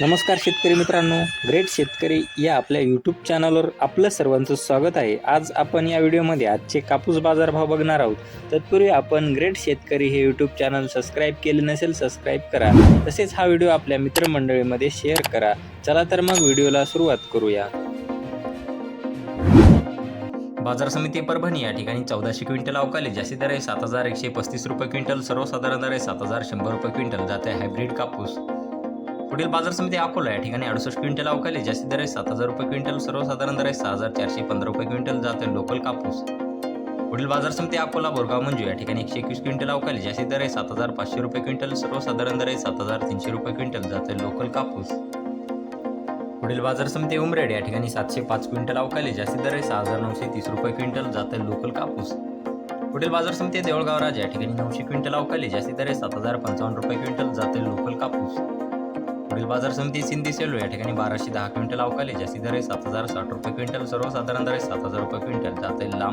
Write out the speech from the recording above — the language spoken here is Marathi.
नमस्कार शेतकरी मित्रांनो ग्रेट शेतकरी या आपल्या यूट्यूब चॅनलवर आपलं सर्वांचं स्वागत आहे. आज आपण या व्हिडिओमध्ये आजचे कापूस बाजारभाव बघणार आहोत. तत्पूर्वी आपण ग्रेट शेतकरी हे यूट्यूब चॅनल सबस्क्राईब केले नसेल सबस्क्राईब करा. तसेच हा व्हिडिओ आपल्या मित्रमंडळीमध्ये शेअर करा. चला तर मग व्हिडिओला सुरुवात करूया. बाजार समिती परभणी या ठिकाणी चौदाशे क्विंटल अवकाली जास्ती दर आहे सात हजार एकशे पस्तीस रुपये क्विंटल सर्वसाधारण दर आहे सात हजार शंभर रुपये क्विंटल. जाते हायब्रिड कापूस. पुढील बाजार समिती अकोला या ठिकाणी अडुसष्ट क्विंटल अवकाली जास्तीत दर आहे सात हजार रुपये क्विंटल सर्वसाधारण दर आहे सहा हजार चारशे पंधरा रुपये क्विंटल जाते लोकल कापूस. पुढील बाजार समिती अकोला बोरगाव मंजू या ठिकाणी एकशे एकवीस क्विंटल अवकाली जास्तीत दर आहे सात हजार पाचशे रुपये क्विंटल सर्वसाधारण दर आहे सात हजार तीनशे रुपये क्विंटल जाते लोकल कापूस. पुढील बाजार समिती उमरेड या ठिकाणी सातशे पाच क्विंटल अवकाली जास्तीत दर आहे सहा हजार नऊशे तीस रुपये क्विंटल जाते लोकल कापूस. पुढील बाजार समिती देवळगाव राजा या ठिकाणी नऊशे क्विंटल अवकाली जास्तीत दर आहे सात हजार पंचावन्न रुपये क्विंटल जाते लोकल बाजार समिती सिंधी सेलू या ठिकाणी बाराशे दहा क्विंटल अवकाली जास्ती दर आहे सात हजार साठ रुपये क्विंटल सर्वसाधारण दर आहे सात हजार रुपये क्विंटल. जाते लांब